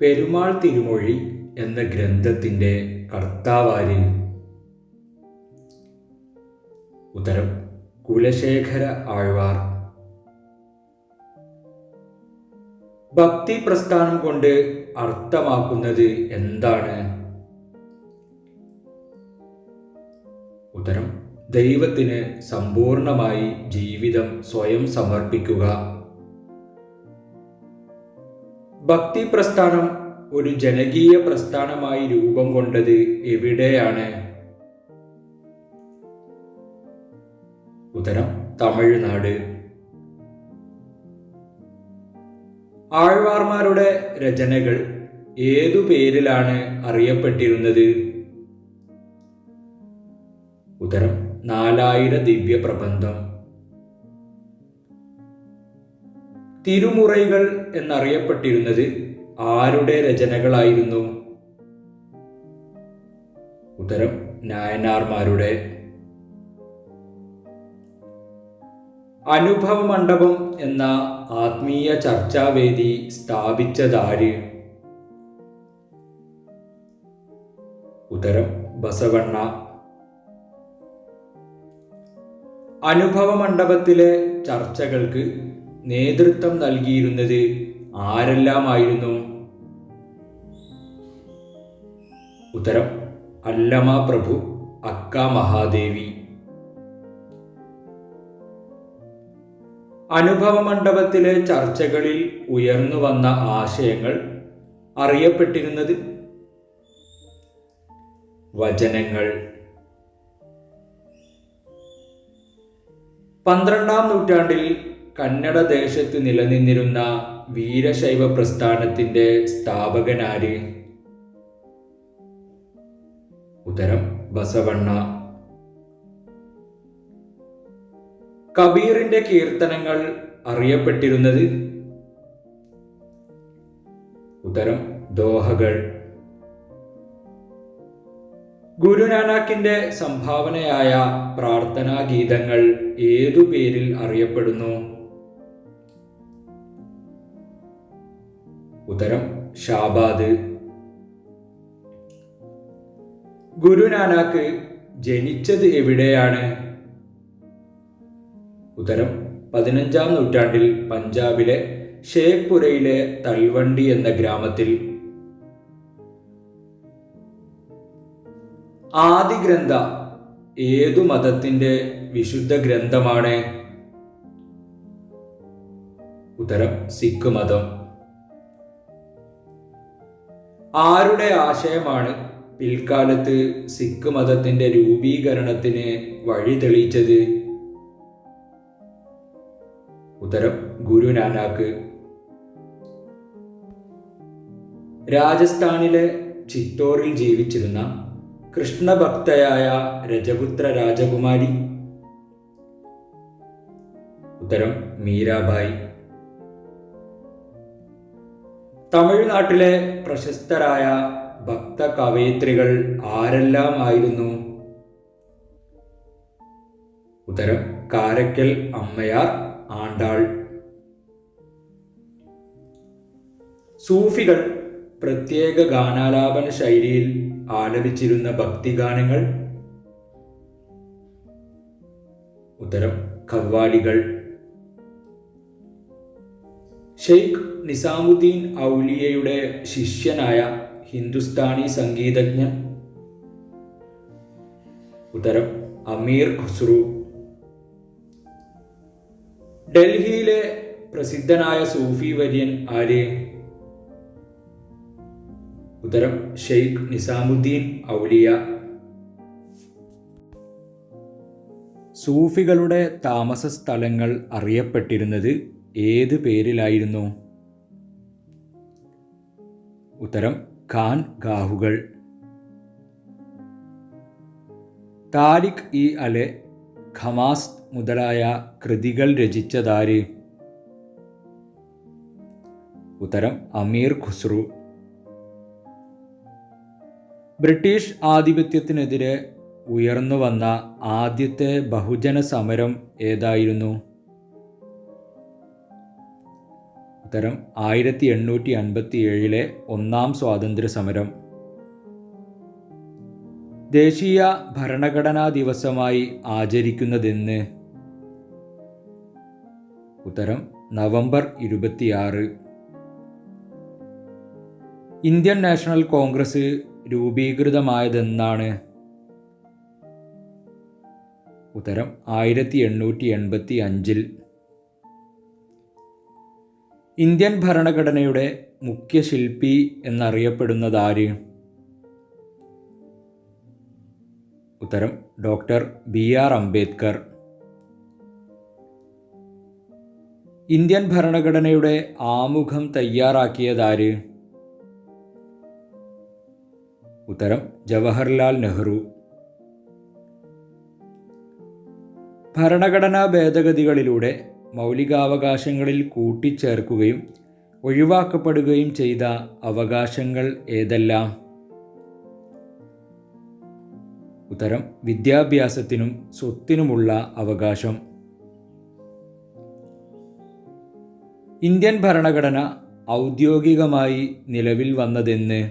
പെരുമാൾ തിരുമൊഴി എന്ന ഗ്രന്ഥത്തിന്റെ കർത്താവാര്. ഉത്തരം കുലശേഖര ആഴ്വാർ. ഭക്തി പ്രസ്ഥാനം കൊണ്ട് അർത്ഥമാക്കുന്നത് എന്താണ്? ഉത്തരം ദൈവത്തിന് സമ്പൂർണമായി ജീവിതം സ്വയം സമർപ്പിക്കുക. ഭക്തി പ്രസ്ഥാനം ഒരു ജനകീയ പ്രസ്ഥാനമായി രൂപം കൊണ്ടത് എവിടെയാണ്? ഉത്തരം തമിഴ്നാട്. ആഴ്വാർമാരുടെ രചനകൾ ഏതു പേരിലാണ് അറിയപ്പെട്ടിരുന്നത്? ഉത്തരം നാലായിര ദിവ്യ പ്രബന്ധം തിരുമുറൈകൾ എന്നറിയപ്പെട്ടിരുന്നത് ആരുടെ രചനകളായിരുന്നു? ഉത്തരം നായനാർമാരുടെ അനുഭവ മണ്ഡപം എന്ന ആത്മീയ ചർച്ചാവേദി സ്ഥാപിച്ചതാര്? ഉത്തരം ബസവണ്ണ. അനുഭവ മണ്ഡപത്തിലെ ചർച്ചകൾക്ക് നേതൃത്വം നൽകിയിരുന്നത് ആരെല്ലാമായിരുന്നു? ഉത്തരം അല്ലമ പ്രഭു അക്ക മഹാദേവി. അനുഭവ മണ്ഡപത്തിലെ ചർച്ചകളിൽ ഉയർന്നു വന്ന ആശയങ്ങൾ അറിയപ്പെട്ടിരുന്നത് വചനങ്ങൾ. പന്ത്രണ്ടാം നൂറ്റാണ്ടിൽ കന്നഡ ദേശത്ത് നിലനിന്നിരുന്ന വീരശൈവ പ്രസ്ഥാനത്തിന്റെ സ്ഥാപകനാര്? ഉത്തരം ബസവണ്ണ. കബീറിന്റെ കീർത്തനങ്ങൾ അറിയപ്പെട്ടിരുന്നത്? ഉത്തരം ദോഹകൾ. ഗുരുനാനാക്കിന്റെ സംഭാവനയായ പ്രാർത്ഥനാ ഗീതങ്ങൾ ഏതു പേരിൽ അറിയപ്പെടുന്നു? ഉത്തരം ഷാബാദ്. ഗുരുനാനാക്ക് ജനിച്ചത് എവിടെയാണ്? ഉത്തരം പതിനഞ്ചാം നൂറ്റാണ്ടിൽ പഞ്ചാബിലെ ഷേഖ്പുരയിലെ തൽവണ്ടി എന്ന ഗ്രാമത്തിൽ. ആദി ഗ്രന്ഥ ഏതു മതത്തിന്റെ വിശുദ്ധ ഗ്രന്ഥമാണ്? ഉത്തരം സിഖ് മതം. ആരുടെ ആശയമാണ് പിൽക്കാലത്ത് സിഖ് മതത്തിന്റെ രൂപീകരണത്തിന് വഴി തെളിയിച്ചത്? ഉത്തരം ഗുരുനാനാക്ക് രാജസ്ഥാനിലെ ചിത്തോറിൽ ജീവിച്ചിരുന്ന കൃഷ്ണഭക്തയായ രജപുത്ര രാജകുമാരി. ഉത്തരം മീരാബായി. തമിഴ്നാട്ടിലെ പ്രശസ്തരായ ഭക്ത കവയിത്രികൾ ആരെല്ലാമായിരുന്നു? ഉത്തരം കാരക്കൽ അമ്മയാർ ആണ്ടാൾ. സൂഫികൾ പ്രത്യേക ഗാനാലാപന ശൈലിയിൽ ആലപിച്ചിരുന്ന ഭക്തിഗാനങ്ങൾ. ഉത്തരം ഖവ്വാലികൾ ഷെയ്ഖ് നിസാമുദ്ദീൻ ഔലിയയുടെ ശിഷ്യനായ ഹിന്ദുസ്ഥാനി സംഗീതജ്ഞൻ. ഉത്തരം അമീർ ഖുസ്രു. ഡൽഹിയിലെ പ്രസിദ്ധനായ സൂഫി വര്യൻ ആര്? ഉത്തരം ഷെയ്ഖ് നിസാമുദ്ദീൻ ഔലിയ. സൂഫികളുടെ താമസ സ്ഥലങ്ങൾ അറിയപ്പെട്ടിരുന്നത് ഏത് പേരിലായിരുന്നു? ഉത്തരം ഖാൻ ഗാഹുകൾ. താരിഖ് ഇ അലെ ഖമാസ് മുതലായ കൃതികൾ രചിച്ചതാര്? ഉത്തരം അമീർ ഖുസ്രു. ബ്രിട്ടീഷ് ആധിപത്യത്തിനെതിരെ ഉയർന്നു വന്ന ആദ്യത്തെ ബഹുജന സമരം ഏതായിരുന്നു? ഉത്തരം ആയിരത്തി എണ്ണൂറ്റി അൻപത്തി ഏഴിലെ ഒന്നാം സ്വാതന്ത്ര്യ സമരം ദേശീയ ഭരണഘടനാ ദിവസമായി ആചരിക്കുന്നതെന്ന്. ഉത്തരം നവംബർ ഇരുപത്തിയാറ്. ഇന്ത്യൻ നാഷണൽ കോൺഗ്രസ് രൂപീകൃതമായതെന്നാണ്. ഉത്തരം ആയിരത്തി എണ്ണൂറ്റി എൺപത്തി അഞ്ചിൽ ഇന്ത്യൻ ഭരണഘടനയുടെ മുഖ്യ ശില്പി ആര് ഉത്തരം doctor B R Ambedkar. Indian ഭരണഘടനയുടെ ആമുഖം തയ്യാറാക്കിയതാര്? ഉത്തരം ജവഹർലാൽ നെഹ്റു. ഭരണഘടനാ ഭേദഗതികളിലൂടെ മൗലികാവകാശങ്ങളിൽ കൂട്ടിച്ചേർക്കുകയും ഒഴിവാക്കപ്പെടുകയും ചെയ്ത അവകാശങ്ങൾ ഏതെല്ലാം? ഉത്തരം വിദ്യാഭ്യാസത്തിനും സ്വത്തിനുമുള്ള അവകാശം. ഇന്ത്യൻ ഭരണഘടന ഔദ്യോഗികമായി നിലവിൽ വന്നതെന്ന്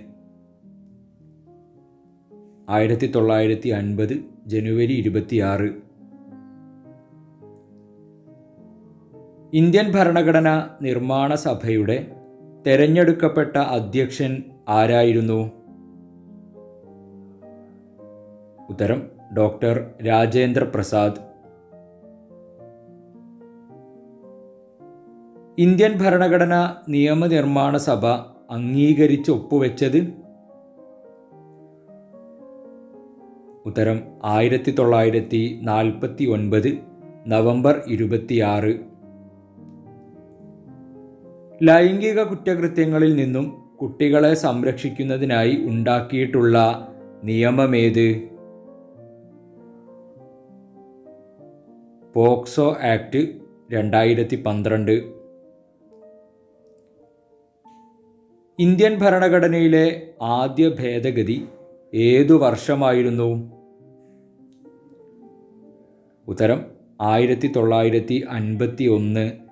ആയിരത്തി തൊള്ളായിരത്തി അൻപത് ജനുവരി ഇരുപത്തിയാറ്. ഇന്ത്യൻ ഭരണഘടന നിർമ്മാണ സഭയുടെ തെരഞ്ഞെടുക്കപ്പെട്ട അധ്യക്ഷൻ ആരായിരുന്നു? ഉത്തരം ഡോക്ടർ രാജേന്ദ്ര പ്രസാദ്. ഇന്ത്യൻ ഭരണഘടന നിയമനിർമ്മാണ സഭ അംഗീകരിച്ച് ഒപ്പുവെച്ചത്? ഉത്തരം ആയിരത്തി തൊള്ളായിരത്തി നാൽപ്പത്തി ഒൻപത് നവംബർ ഇരുപത്തിയാറ്. ലൈംഗിക കുറ്റകൃത്യങ്ങളിൽ നിന്നും കുട്ടികളെ സംരക്ഷിക്കുന്നതിനായി ഉണ്ടാക്കിയിട്ടുള്ള നിയമമേത്? പോക്സോ ആക്ട് രണ്ടായിരത്തി പന്ത്രണ്ട് ഇന്ത്യൻ ഭരണഘടനയിലെ ആദ്യ ഭേദഗതി ഏതു വർഷമായിരുന്നു? ഉത്തരം ആയിരത്തി തൊള്ളായിരത്തി അൻപത്തി ഒന്ന്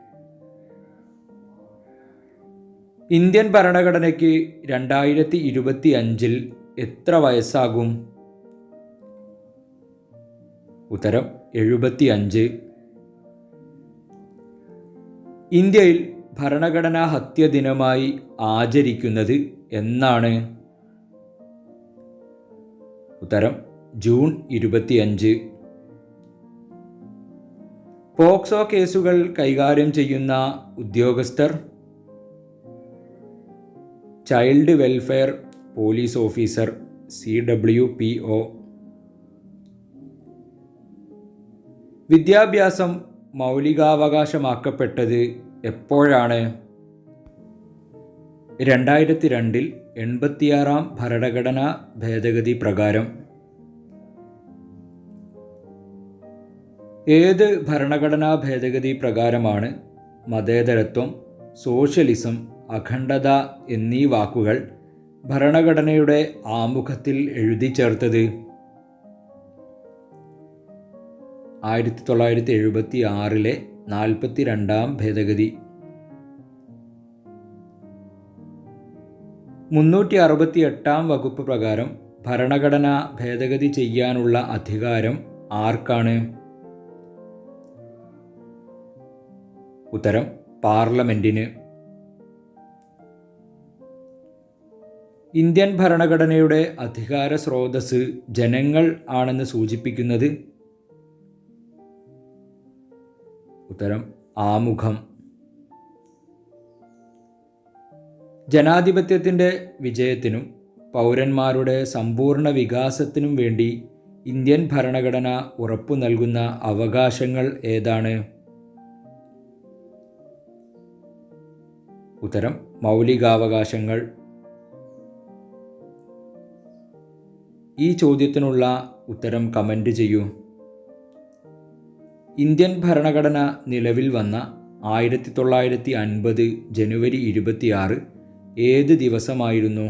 ഇന്ത്യൻ ഭരണഘടനയ്ക്ക് രണ്ടായിരത്തി ഇരുപത്തി അഞ്ചിൽ എത്ര വയസ്സാകും? ഉത്തരം എഴുപത്തി അഞ്ച് ഇന്ത്യയിൽ ഭരണഘടനാ ഹത്യ ദിനമായി ആചരിക്കുന്നത് എന്നാണ്? ഉത്തരം ജൂൺ ഇരുപത്തിയഞ്ച് പോക്സോ കേസുകൾ കൈകാര്യം ചെയ്യുന്ന ഉദ്യോഗസ്ഥർ child welfare police officer C W P O. വിദ്യാഭ്യാസം മൗലികാവകാശമാക്കപ്പെട്ടത് എപ്പോഴാണ്? രണ്ടായിരത്തി രണ്ടിൽ എൺപത്തിയാറാം ഭരണഘടനാ ഭേദഗതി പ്രകാരം. ഏത് ഭരണഘടനാ ഭേദഗതി പ്രകാരമാണ് മതേതരത്വം സോഷ്യലിസം അഖണ്ഡത എന്നീ വാക്കുകൾ ഭരണഘടനയുടെ ആമുഖത്തിൽ എഴുതി ചേർത്തത് ആയിരത്തി തൊള്ളായിരത്തി എഴുപത്തി ആറിലെ നാൽപ്പത്തി രണ്ടാം ഭേദഗതി. മുന്നൂറ്റി അറുപത്തി എട്ടാം വകുപ്പ് പ്രകാരം ഭരണഘടന ഭേദഗതി ചെയ്യാനുള്ള അധികാരം ആർക്കാണ്? ഉത്തരം പാർലമെന്റിന്. ഇന്ത്യൻ ഭരണഘടനയുടെ അധികാര സ്രോതസ് ജനങ്ങൾ ആണെന്ന് സൂചിപ്പിക്കുന്നത് ഉത്തരം ആമുഖം. ജനാധിപത്യത്തിന്റെ വിജയത്തിനും പൗരന്മാരുടെ സമ്പൂർണ വികാസത്തിനും വേണ്ടി ഇന്ത്യൻ ഭരണഘടന ഉറപ്പു നൽകുന്ന അവകാശങ്ങൾ ഏതാണ്? ഉത്തരം മൗലികാവകാശങ്ങൾ. ഈ ചോദ്യത്തിനുള്ള ഉത്തരം കമന്റ് ചെയ്യൂ. ഇന്ത്യൻ ഭരണഘടന നിലവിൽ വന്ന ആയിരത്തി തൊള്ളായിരത്തി അൻപത് ജനുവരി ഇരുപത്തിയാറ് ഏത് ദിവസമായിരുന്നു?